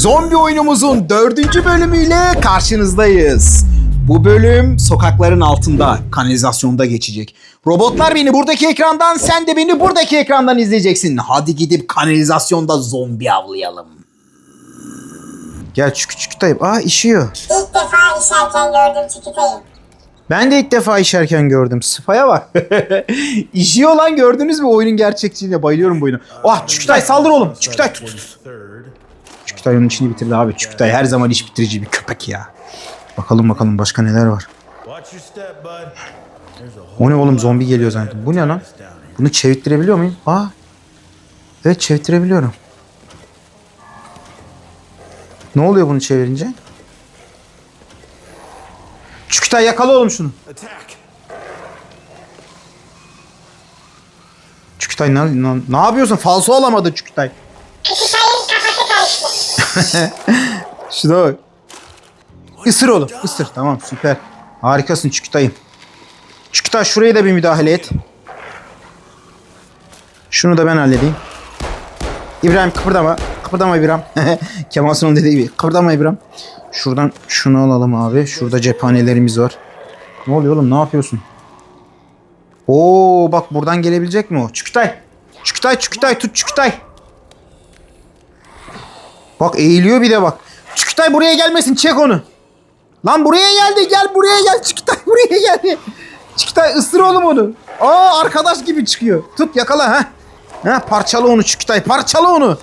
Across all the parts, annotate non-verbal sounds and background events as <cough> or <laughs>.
Zombi oyunumuzun dördüncü bölümüyle karşınızdayız. Bu bölüm sokakların altında, kanalizasyonda geçecek. Robotlar beni buradaki ekrandan, sen de beni buradaki ekrandan izleyeceksin. Hadi gidip kanalizasyonda zombi avlayalım. Gel küçük küçük dayım. Aa işiyor. İlk defa işerken gördüm Çikitay'ı. Ben de ilk defa işerken gördüm. Sıfaya bak. <laughs> İşiyor lan gördünüz mü oyunun gerçekçiliğine? Bayılıyorum bu oyuna. Ah Çükütay saldır oğlum. Çükütay tut. Çükütay onun işini bitirdi abi. Çükütay her zaman iş bitirici bir köpek ya. Bakalım bakalım başka neler var. O ne oğlum zombi geliyor zannettim. Bu ne lan? Bunu çevirttirebiliyor muyum? Aa. Evet çevirttirebiliyorum. Ne oluyor bunu çevirince? Çükütay yakala oğlum şunu. Çükütay ne, ne, ne yapıyorsun? Falso alamadı Çükütay. <laughs> Şuna bak. Isır oğlum. Isır. Tamam süper. Harikasın Çükütay'ım. Çükütay şuraya da bir müdahale et. Şunu da ben halledeyim. İbrahim kıpırdama. Kıpırdama İbrahim. <laughs> Kemal Sunal dediği gibi. Kıpırdama İbrahim. Şuradan şunu alalım abi. Şurada cephanelerimiz var. Ne oluyor oğlum? Ne yapıyorsun? Oo bak buradan gelebilecek mi o? Çükütay. Çükütay Çükütay tut Çükütay. Bak eğiliyor bir de bak. Çükütay buraya gelmesin çek onu. Lan buraya geldi gel buraya gel Çükütay <laughs> buraya geldi. Çükütay ısır oğlum onu. Aa arkadaş gibi çıkıyor. Tut yakala ha. Ha parçala onu Çükütay parçala onu.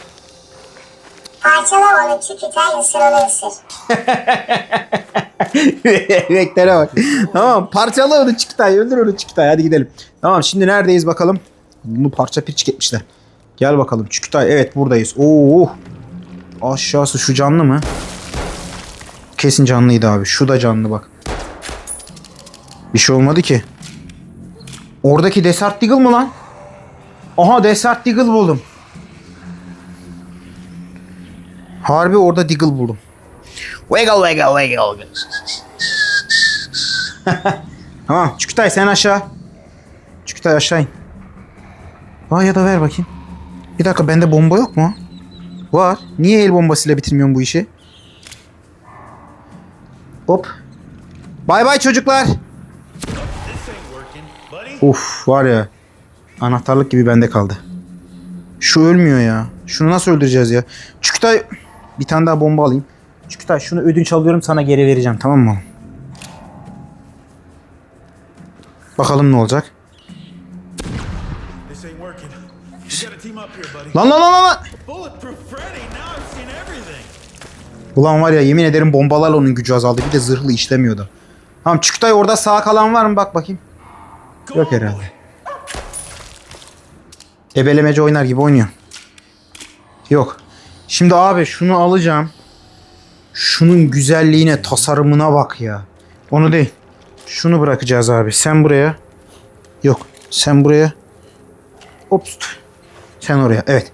Parçala onu Çikitay ısır onu ısır. <laughs> Renktere bak. tamam parçala onu Çükütay öldür onu Çükütay hadi gidelim. Tamam şimdi neredeyiz bakalım. Bunu parça pirçik etmişler. Gel bakalım Çükütay evet buradayız. Oo. Aşağısı şu canlı mı? Kesin canlıydı abi. Şu da canlı bak. Bir şey olmadı ki. Oradaki Desert Deagle mı lan? Aha Desert Deagle buldum. Harbi orada Deagle buldum. Wiggle wiggle wiggle. <laughs> tamam Çükütay sen aşağı. Çükütay aşağı in. Aa ya da ver bakayım. Bir dakika bende bomba yok mu? Var. Niye el bombasıyla bitirmiyorum bu işi? Hop. Bay bay çocuklar. Uf var ya. Anahtarlık gibi bende kaldı. Şu ölmüyor ya. Şunu nasıl öldüreceğiz ya? Çükütay bir tane daha bomba alayım. Çükütay şunu ödünç alıyorum sana geri vereceğim tamam mı? Bakalım ne olacak. Lan lan lan lan, lan. Ulan var ya yemin ederim bombalarla onun gücü azaldı. Bir de zırhlı işlemiyordu. Tamam Çükütay orada sağ kalan var mı? Bak bakayım. Yok herhalde. Ebelemece oynar gibi oynuyor. Yok. Şimdi abi şunu alacağım. Şunun güzelliğine, tasarımına bak ya. Onu değil. Şunu bırakacağız abi. Sen buraya. Yok. Sen buraya. Ops. Sen oraya. Evet.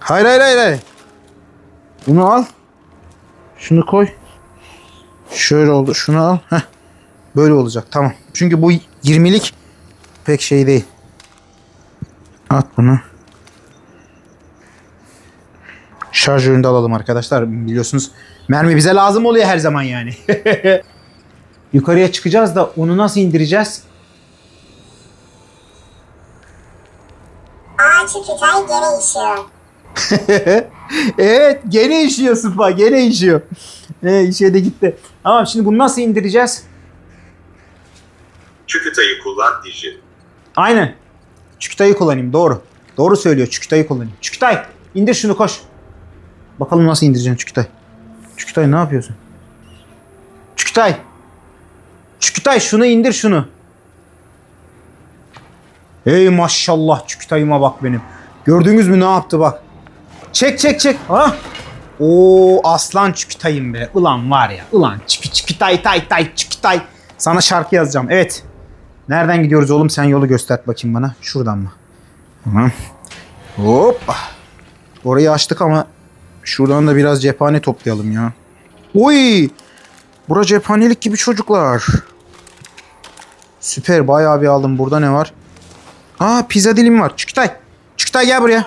Hayır hayır hayır hayır. Bunu al. Şunu koy. Şöyle oldu. Şunu al. Heh. Böyle olacak. Tamam. Çünkü bu 20'lik pek şey değil. At bunu. Şarjörünü de alalım arkadaşlar. Biliyorsunuz mermi bize lazım oluyor her zaman yani. <laughs> Yukarıya çıkacağız da onu nasıl indireceğiz? Aa Çikitay gene işiyor. <laughs> evet gene işiyor Sıfa gene işiyor. Ee, işe de gitti. Tamam şimdi bunu nasıl indireceğiz? Çükütayı kullan Diji. Aynen. Çükütay'ı kullanayım doğru. Doğru söylüyor Çükütay'ı kullanayım. Çükütay indir şunu koş. Bakalım nasıl indireceksin Çükütay. Çükütay ne yapıyorsun? Çükütay. Çükütay şunu indir şunu. Ey maşallah Çükütay'ıma bak benim. Gördünüz mü ne yaptı bak. Çek çek çek. Ha? Oo aslan Çükütay'ım be. Ulan var ya. Ulan Çükü Çükütay tay tay Çükütay. Sana şarkı yazacağım. Evet. Nereden gidiyoruz oğlum? Sen yolu göster bakayım bana. Şuradan mı? Tamam. Hoppa. Orayı açtık ama şuradan da biraz cephane toplayalım ya. Oy! Bura cephanelik gibi çocuklar. Süper bayağı bir aldım. Burada ne var? Aa pizza dilim var. Çükütay. Çükütay gel buraya.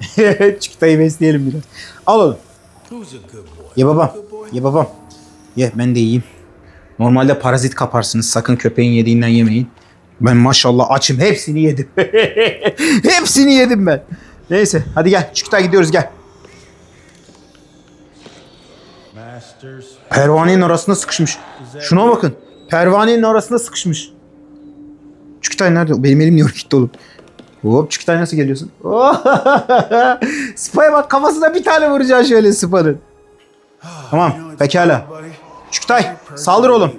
<laughs> Çükütay'ı besleyelim biraz. Al boy? Ye babam. Ye babam. Ye ben de yiyeyim. Normalde parazit kaparsınız. Sakın köpeğin yediğinden yemeyin. Ben maşallah açım. Hepsini yedim. <laughs> Hepsini yedim ben. Neyse hadi gel. Çükütay gidiyoruz gel. Pervanenin arasında sıkışmış. Şuna bakın. Pervanenin arasında sıkışmış. Çükütay nerede? Benim elim niye gitti oğlum? Hop Çükütay nasıl geliyorsun? <laughs> Spa'ya bak kafasına bir tane vuracaksın şöyle Spa'nın. Tamam pekala. Çükütay saldır oğlum.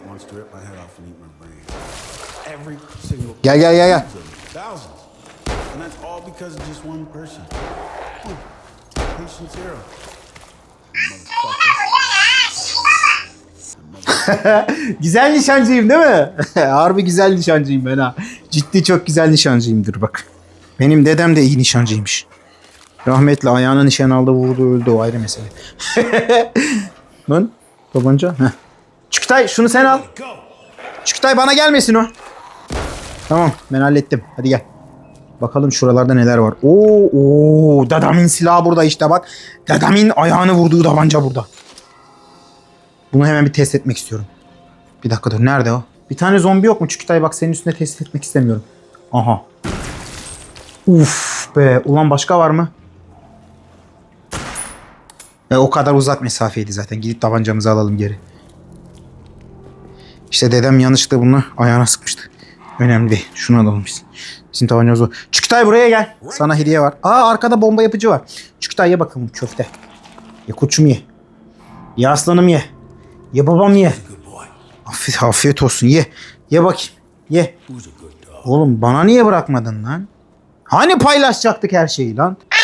Gel gel gel gel. <laughs> Güzel nişancıyım değil mi? <laughs> Harbi güzel nişancıyım ben ha. Ciddi çok güzel nişancıyımdır bak. Benim dedem de iyi nişancıymış. Rahmetli ayağına nişan aldı vurdu öldü o ayrı mesele. <laughs> Lan tabanca. Heh. Çükütay şunu sen al. Çükütay bana gelmesin o. Tamam ben hallettim. Hadi gel. Bakalım şuralarda neler var. Oo, oo, Dadamin silahı burada işte bak. Dadamin ayağını vurduğu tabanca burada. Bunu hemen bir test etmek istiyorum. Bir dakika dur. Nerede o? Bir tane zombi yok mu? Çükütay bak senin üstünde test etmek istemiyorum. Aha. Uf be. Ulan başka var mı? E, o kadar uzak mesafeydi zaten. Gidip tabancamızı alalım geri. İşte dedem yanlışlıkla bunu ayağına sıkmıştı. Önemli değil. Şunu alalım biz. Bizim tabancamız o. Çükütay buraya gel. Sana hediye var. Aa arkada bomba yapıcı var. Çükütay ye bakalım köfte. Ye koçum ye. Ye aslanım ye. Ye babam ye. Afiyet, afiyet olsun ye. Ye bakayım. Ye. Oğlum bana niye bırakmadın lan? Hani paylaşacaktık her şeyi lan? <laughs>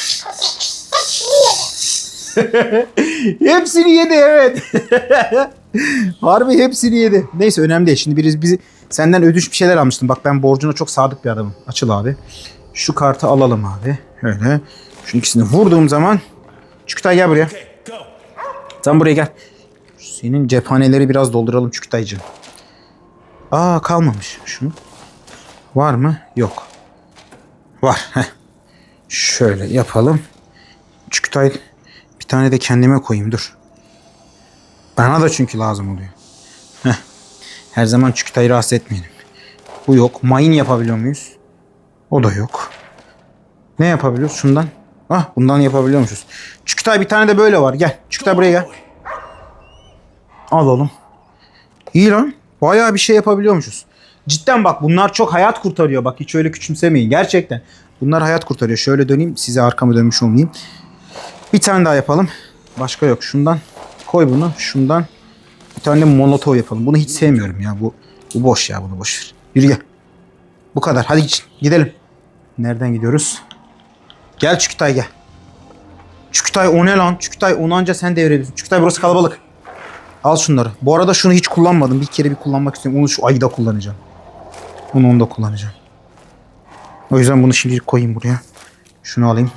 hepsini yedi evet. <laughs> Harbi hepsini yedi. Neyse önemli değil. Şimdi biriz bizi senden ödünç bir şeyler almıştım. Bak ben borcuna çok sadık bir adamım. Açıl abi. Şu kartı alalım abi. Öyle. Şu ikisini vurduğum zaman Çükütay gel buraya. Sen buraya gel. Senin cephaneleri biraz dolduralım Çükütaycığım. Aa kalmamış. Şunu. Var mı? Yok. Var. Heh. Şöyle yapalım. Çükütay bir tane de kendime koyayım dur. Bana da çünkü lazım oluyor. Heh. Her zaman Çükütay'ı rahatsız etmeyelim. Bu yok. Mayın yapabiliyor muyuz? O da yok. Ne yapabiliyoruz? Şundan. Ah bundan yapabiliyormuşuz. Çükütay bir tane de böyle var. Gel. Çükütay buraya gel. Al oğlum. İyi lan. Bayağı bir şey yapabiliyormuşuz. Cidden bak bunlar çok hayat kurtarıyor. Bak hiç öyle küçümsemeyin. Gerçekten. Bunlar hayat kurtarıyor. Şöyle döneyim. Size arkamı dönmüş olmayayım. Bir tane daha yapalım. Başka yok. Şundan koy bunu. Şundan bir tane de molotov yapalım. Bunu hiç sevmiyorum ya. Bu, bu boş ya. Bunu boş ver. Yürü gel. Bu kadar. Hadi gidelim. Nereden gidiyoruz? Gel Çükütay gel. Çükütay o ne lan? Çükütay onu anca sen devredebilirsin. Çükütay burası kalabalık. Al şunları. Bu arada şunu hiç kullanmadım. Bir kere bir kullanmak istiyorum. Onu şu ayda kullanacağım. Onu onda kullanacağım. O yüzden bunu şimdilik koyayım buraya. Şunu alayım.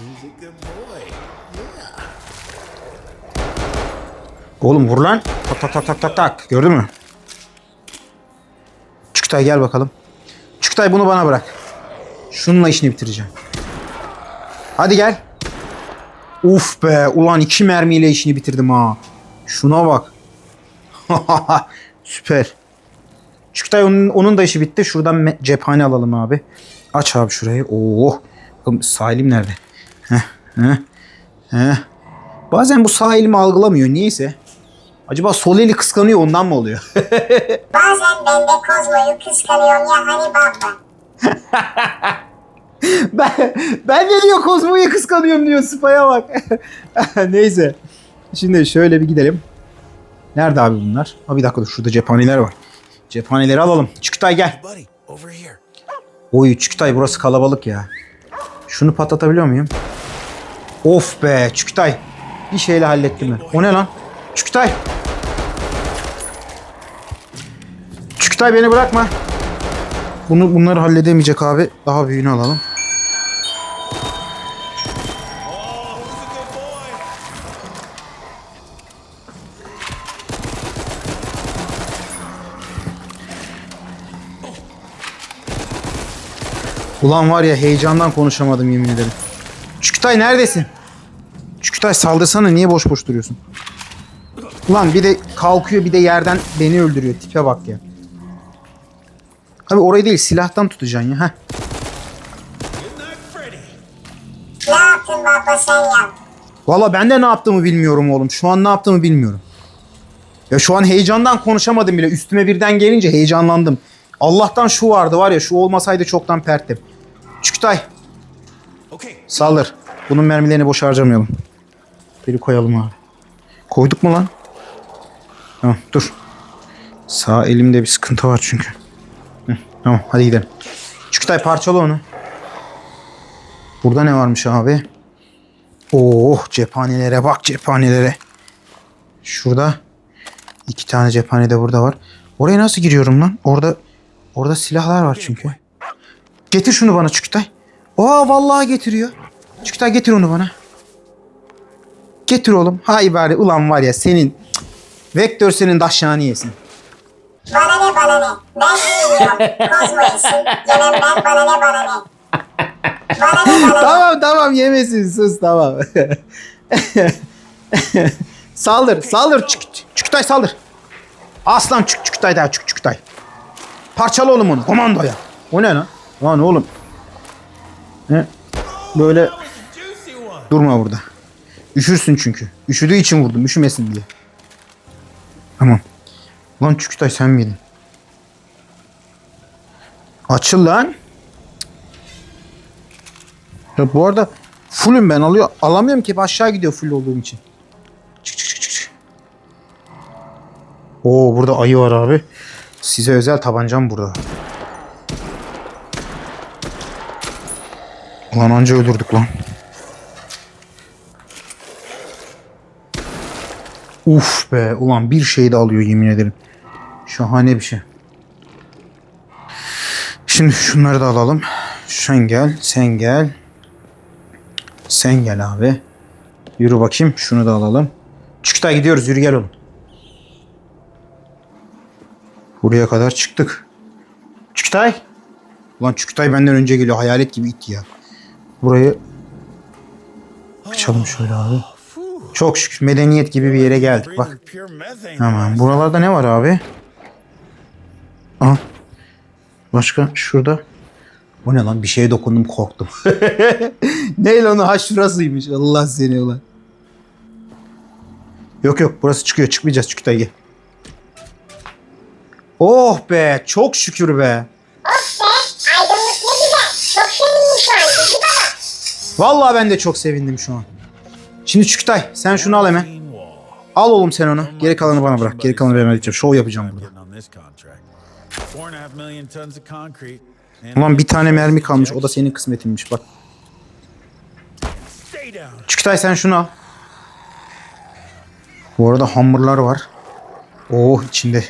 Oğlum vur lan. Tak tak tak tak tak tak. Gördün mü? Çükütay gel bakalım. Çükütay bunu bana bırak. Şununla işini bitireceğim. Hadi gel. Uf be. Ulan iki mermiyle işini bitirdim ha. Şuna bak. <laughs> Süper. Çükütay onun, onun da işi bitti. Şuradan cephane alalım abi. Aç abi şurayı. Oo. Elim nerede? Heh, heh, heh. Bazen bu sağ elimi algılamıyor. Niyeyse. Acaba sol eli kıskanıyor ondan mı oluyor? <laughs> Bazen ben de Kozmo'yu kıskanıyorum ya hani baba. <laughs> ben, ben de diyor Kozmo'yu kıskanıyorum diyor. Spa'ya bak. <laughs> Neyse. Şimdi şöyle bir gidelim. Nerede abi bunlar? Ha bir dakika dur şurada cephaneler var. Cephaneleri alalım. Çükütay gel. Oy Çükütay burası kalabalık ya. Şunu patlatabiliyor muyum? Of be Çükütay. Bir şeyle hallettim ben. O ne lan? Çükütay. Çükütay beni bırakma. Bunu bunları halledemeyecek abi. Daha büyüğünü alalım. Ulan var ya heyecandan konuşamadım yemin ederim. Çükütay neredesin? Çükütay saldırsana niye boş boş duruyorsun? Ulan bir de kalkıyor bir de yerden beni öldürüyor. Tipe bak ya. Abi orayı değil silahtan tutacaksın ya. Heh. Ne yaptın baba sen ya? Valla ben de ne yaptığımı bilmiyorum oğlum. Şu an ne yaptığımı bilmiyorum. Ya şu an heyecandan konuşamadım bile. Üstüme birden gelince heyecanlandım. Allah'tan şu vardı var ya şu olmasaydı çoktan perttim. Çükütay saldır. Bunun mermilerini boş harcamayalım. Biri koyalım abi. Koyduk mu lan? Tamam dur. Sağ elimde bir sıkıntı var çünkü. Hı, tamam hadi gidelim. Çükütay parçala onu. Burada ne varmış abi? Oh cephanelere bak cephanelere. Şurada iki tane cephane de burada var. Oraya nasıl giriyorum lan? Orada orada silahlar var çünkü. Getir şunu bana Çükütay. Aa vallahi getiriyor. Çükütay getir onu bana. Getir oğlum. Hay bari ulan var ya senin Cık. Vektör senin daşağını yesin. Bana ne bana ne? Ben bilmiyorum. Kozmo yesin. Yemem ben bana ne bana ne? Bana ne bana ne? Tamam tamam yemesin sus tamam. saldır saldır Çük, Çükütay saldır. Aslan Çük, Çükütay daha Çük, Çükütay. Parçala oğlum onu komandoya. O ne lan? Lan oğlum. Ne? Böyle durma burada. Üşürsün çünkü. Üşüdüğü için vurdum üşümesin diye. Tamam. Lan Çükütay sen miydin? Açıl lan. Ya bu arada fullüm ben alıyor alamıyorum ki aşağı gidiyor full olduğum için. Çık çık çık, çık. Oo burada ayı var abi. Size özel tabancam burada. Ulan anca öldürdük lan. Uf be ulan bir şey de alıyor yemin ederim. Şahane bir şey. Şimdi şunları da alalım. Sen gel, sen gel. Sen gel abi. Yürü bakayım. Şunu da alalım. Çükütay gidiyoruz. Yürü gel oğlum. Buraya kadar çıktık. Çükütay. Ulan Çükütay benden önce geliyor. Hayalet gibi it ya. Burayı açalım şöyle abi. Çok şükür medeniyet gibi bir yere geldik. Bak. Tamam. Buralarda ne var abi? Aha. Başka şurada. Bu ne lan? Bir şeye dokundum korktum. <laughs> ne lan o? Ha şurasıymış. Allah seni ulan. Yok yok burası çıkıyor. Çıkmayacağız Çükütay gel. Oh be. Çok şükür be. Aydınlık ne güzel. Çok sevindim şu an. Cici ben de çok sevindim şu an. Şimdi Çükütay sen şunu al hemen. Al oğlum sen onu. Geri kalanı bana bırak. Geri kalanı ben halledeceğim. Şov yapacağım burada. Ulan bir tane mermi kalmış. O da senin kısmetinmiş bak. Çükütay sen şunu al. Bu arada hamurlar var. Oh içinde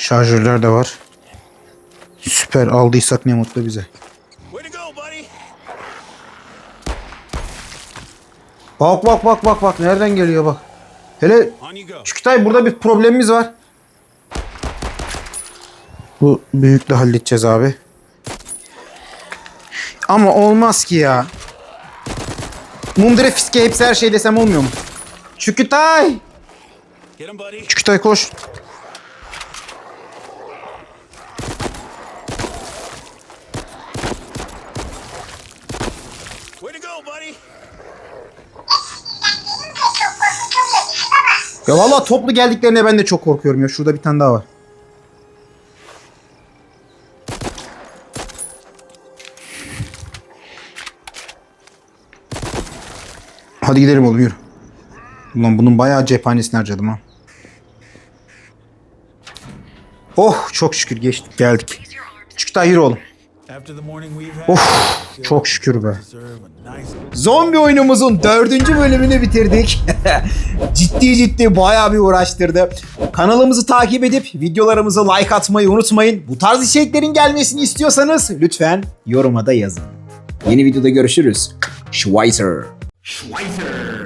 şarjörler de var. Süper aldıysak ne mutlu bize. Bak bak bak bak bak nereden geliyor bak. Hele. Çükütay burada bir problemimiz var. Bu büyükle halledeceğiz abi. Ama olmaz ki ya. Mundire fiske hepsi her şey desem olmuyor mu? Buddy. Çükütay koş. Ya vallahi toplu geldiklerine ben de çok korkuyorum ya. Şurada bir tane daha var. Hadi gidelim oğlum yürü. Ulan bunun bayağı cephanesini harcadım ha. Oh çok şükür geçtik geldik. Çık daha yürü oğlum. After the morning we've had, Of çok şükür be. Zombi oyunumuzun dördüncü bölümünü bitirdik. <laughs> ciddi ciddi bayağı bir uğraştırdı. Kanalımızı takip edip videolarımıza like atmayı unutmayın. Bu tarz içeriklerin gelmesini istiyorsanız lütfen yoruma da yazın. Yeni videoda görüşürüz. Schweizer. Schweizer.